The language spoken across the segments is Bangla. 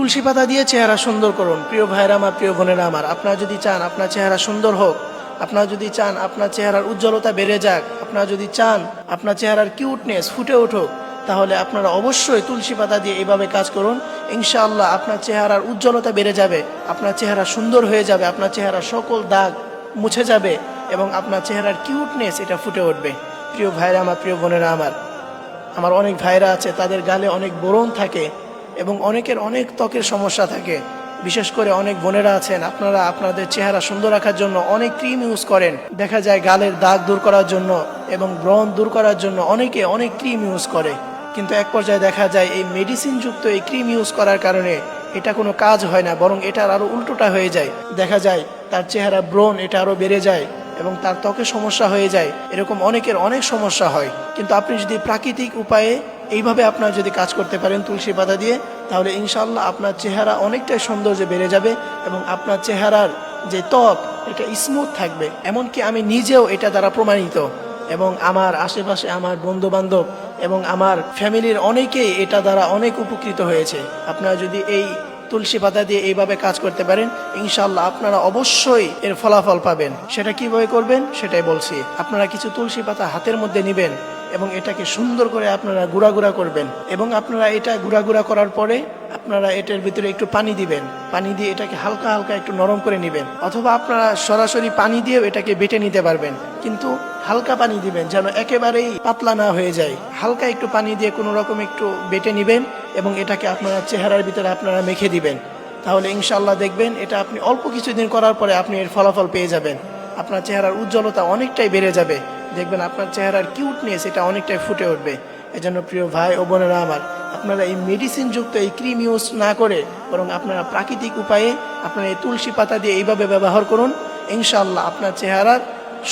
তুলসী পাতা দিয়ে চেহারা সুন্দর করুন। প্রিয় ভাইরা আমার, প্রিয় বোনেরা আমার, আপনারা যদি চান আপনার চেহারা সুন্দর হোক, আপনারা যদি চান আপনার চেহারার উজ্জ্বলতা বেড়ে যাক, আপনারা যদি চান আপনার চেহারার কিউটনেস ফুটে উঠুক, তাহলে আপনারা অবশ্যই তুলসী পাতা দিয়ে এইভাবে কাজ করুন। ইনশাআল্লাহ আপনার চেহারার উজ্জ্বলতা বেড়ে যাবে, আপনার চেহারা সুন্দর হয়ে যাবে, আপনার চেহারা সকল দাগ মুছে যাবে এবং আপনার চেহারার কিউটনেস এটা ফুটে উঠবে। প্রিয় ভাইরা আমার, প্রিয় বোনেরা আমার আমার অনেক ভাইরা আছে, তাদের গালে অনেক বোরন থাকে এবং অনেকের অনেক ত্বকের সমস্যা থাকে। বিশেষ করে অনেক বোনেরা আছেন, আপনারা আপনাদের চেহারা সুন্দর রাখার জন্য অনেক ক্রিম ইউজ করেন। দেখা যায় গালের দাগ দূর করার জন্য এবং ব্রণ দূর করার জন্য অনেকে অনেক ক্রিম ইউজ করে। কিন্তু এক পর্যায়ে দেখা যায় এই মেডিসিনযুক্ত এই ক্রিম ইউজ করার কারণে এটা কোনো কাজ হয় না, বরং এটার আরও উল্টোটা হয়ে যায়। দেখা যায় তার চেহারা ব্রণ এটা আরও বেড়ে যায় এবং তার ত্বকে সমস্যা হয়ে যায়। এরকম অনেকের অনেক সমস্যা হয়। কিন্তু আপনি যদি প্রাকৃতিক উপায়ে এইভাবে আপনার যদি কাজ করতে পারেন তুলসী পাতা দিয়ে, তাহলে ইনশাল্লাহ আপনার চেহারা অনেকটাই সৌন্দর্য বেড়ে যাবে এবং আপনার চেহারার যে ত্বক, এটা স্মুথ থাকবে। এমনকি আমি নিজেও এটা দ্বারা প্রমাণিত এবং আমার আশেপাশে আমার বন্ধু বান্ধব এবং আমার ফ্যামিলির অনেকেই এটা দ্বারা অনেক উপকৃত হয়েছে। আপনারা যদি এই তুলসী পাতা দিয়ে এইভাবে কাজ করতে পারেন ইনশাল্লাহ আপনারা অবশ্যই এর ফলাফল পাবেন। সেটা কীভাবে করবেন? সেটাই বলছি। আপনারা কিছু তুলসী পাতা হাতের মধ্যে নেবেন। এবং এটাকে সুন্দর করে আপনারা গুঁড়া গুঁড়া করবেন এবং আপনারা এটা গুঁড়া গুঁড়া করার পরে আপনারা এটার ভিতরে একটু পানি দিবেন। পানি দিয়ে এটাকে হালকা হালকা একটু নরম করে নেবেন। অথবা আপনারা সরাসরি পানি দিয়েও এটাকে বেটে নিতে পারবেন। কিন্তু হালকা পানি দিবেন যেন একেবারেই পাতলা না হয়ে যায়। হালকা একটু পানি দিয়ে কোনো রকম একটু বেটে নিবেন এবং এটাকে আপনারা চেহারার ভিতরে আপনারা মেখে দিবেন। তাহলে ইনশাল্লাহ দেখবেন এটা আপনি অল্প কিছুদিন করার পরে আপনি এর ফলাফল পেয়ে যাবেন। আপনার চেহারার উজ্জ্বলতা অনেকটাই বেড়ে যাবে। দেখবেন আপনার চেহারার কিউটনেস এটা অনেকটাই ফুটে উঠবে। এজন্য প্রিয় ভাই ও বোনেরা আমার, আপনারা এই মেডিসিন যুক্ত এই ক্রিম ইউজ না করে বরং আপনারা প্রাকৃতিক উপায়ে আপনারা এই তুলসী পাতা দিয়ে এইভাবে ব্যবহার করুন ইনশাল্লাহ আপনার চেহারার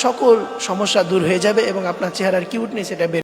সকল সমস্যা দূর হয়ে যাবে এবং আপনার চেহারার কিউটনেস এটা